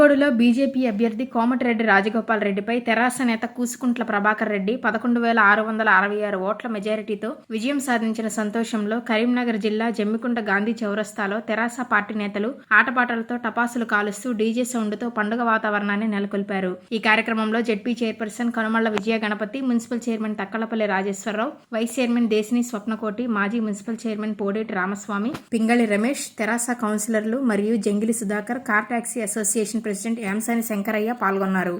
మునుగోడులో బీజేపీ అభ్యర్థి కోమటిరెడ్డి రాజగోపాల్ రెడ్డిపై తెరాస నేత కూసుకుంట్ల ప్రభాకర్ రెడ్డి పదకొండు వేల ఆరు వందల అరవై ఆరు ఓట్ల మెజారిటీతో విజయం సాధించిన సంతోషంలో కరీంనగర్ జిల్లా జమ్మికుంట గాంధీ చౌరస్తాలో తెరాస పార్టీ నేతలు ఆటపాటలతో టపాసులు కాలుస్తూ డీజే సౌండ్తో పండుగ వాతావరణాన్ని నెలకొల్పారు. ఈ కార్యక్రమంలో ZP chairperson Kanumalla Vijaya Ganapathi municipal chairman Thakkalapalli Rajeshwara Rao vice chairman Desini Swapnakoti మాజీ మున్సిపల్ చైర్మన్ పోడేటి రామస్వామి పింగళి రమేష్ తెరాస కౌన్సిలర్లు మరియు Jangili Sudhakar car taxi association president Yamsani Shankaraiah పాల్గొన్నారు.